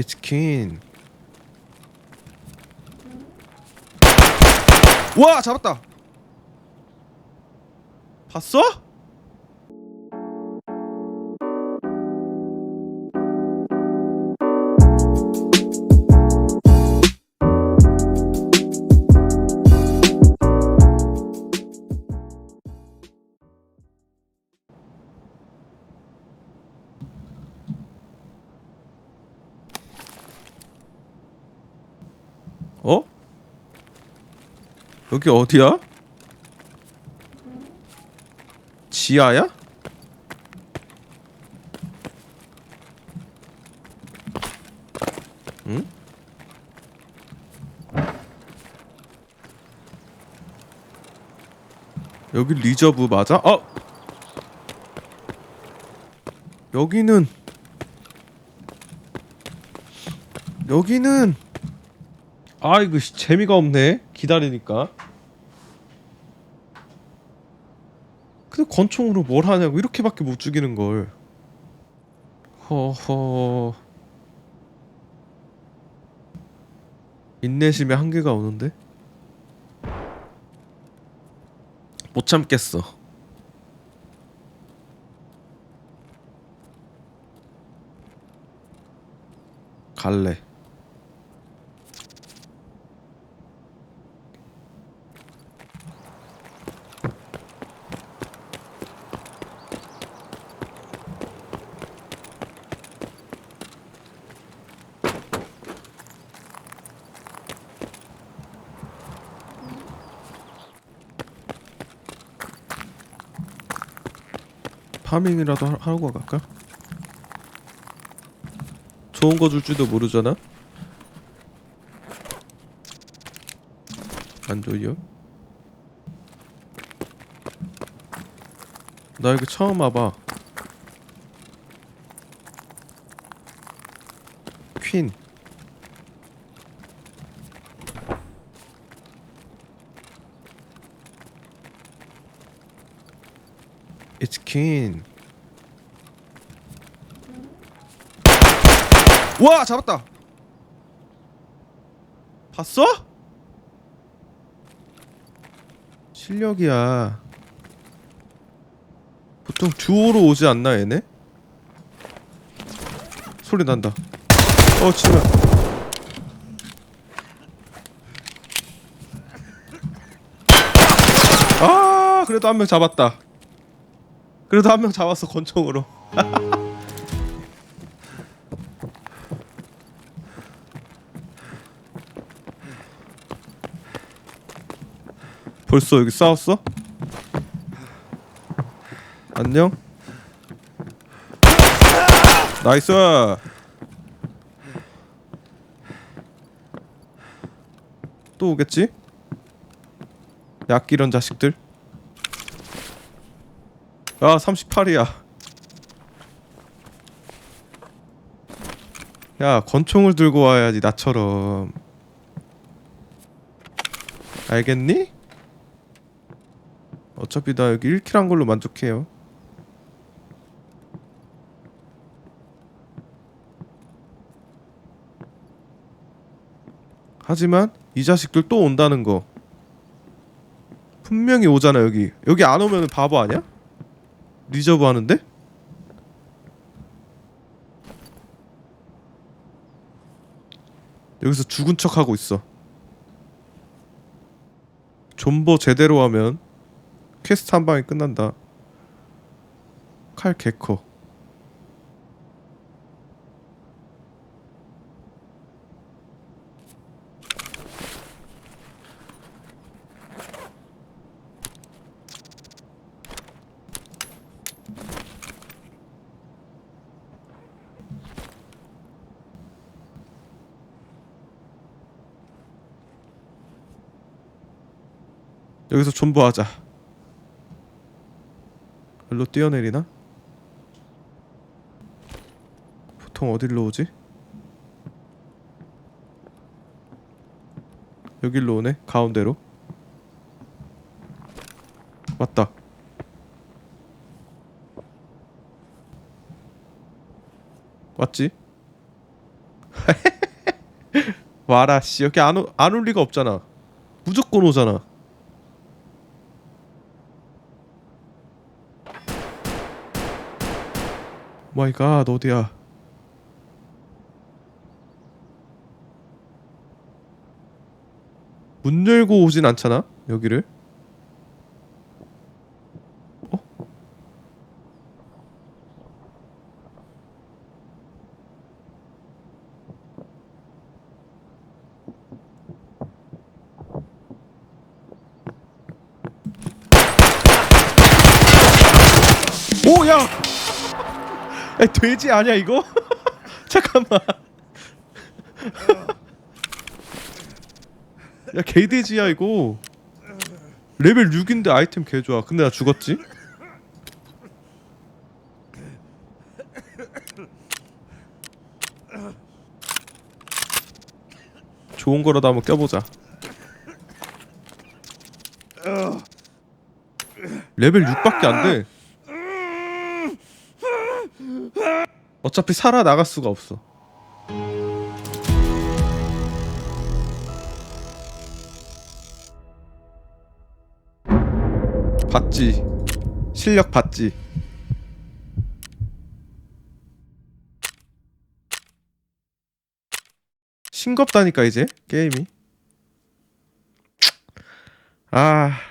It's kin. 와 잡았다. 봤어? 어? 여기 어디야? 지하야? 응? 여기 리저브 맞아? 어? 여기는 여기는 아 이거 씨, 재미가 없네. 기다리니까. 근데 권총으로 뭘 하냐고 이렇게밖에 못 죽이는 걸. 허허. 인내심의 한계가 오는데? 못 참겠어. 갈래 파밍이라도 하- 하고 갈까? 좋은 거 줄지도 모르잖아. 안 줘요? 나 여기 처음 와봐. 퀸. It's 퀸. 와 잡았다. 봤어? 실력이야. 보통 듀오로 오지 않나 얘네? 소리 난다. 어 치면. 아 그래도 한 명 잡았다. 그래도 한 명 잡았어 권총으로. 벌써 여기 싸웠어? 안녕? 나이스! 또 오겠지? 약 이런 자식들 아 38이야. 야 권총을 들고 와야지 나처럼. 알겠니? 어차피 나 여기 1킬 한 걸로 만족해요. 하지만 이 자식들 또 온다는 거. 분명히 오잖아 여기. 여기 안 오면 바보 아니야? 리저브 하는데? 여기서 죽은 척 하고 있어. 존버 제대로 하면 퀘스트 한 방에 끝난다. 칼 개커 여기서 존버하자. 일로 뛰어내리나? 보통 어디로 오지? 여길로 오네. 가운데로. 맞다. 맞지? 와라 씨 여기 안올 리가 없잖아 무조건 오잖아 마이 갓 어디야? 문 열고 오진 않잖아 여기를. 어? 오야 야 돼지 아니야 이거? 잠깐만. 야 개돼지야 이거. 레벨 6인데 아이템 개 좋아. 근데 나 죽었지? 좋은 거라도 한번 껴보자. 레벨 6밖에 안 돼 어차피 살아 나갈 수가 없어. 봤지. 실력 봤지. 싱겁다니까 이제? 게임이? 아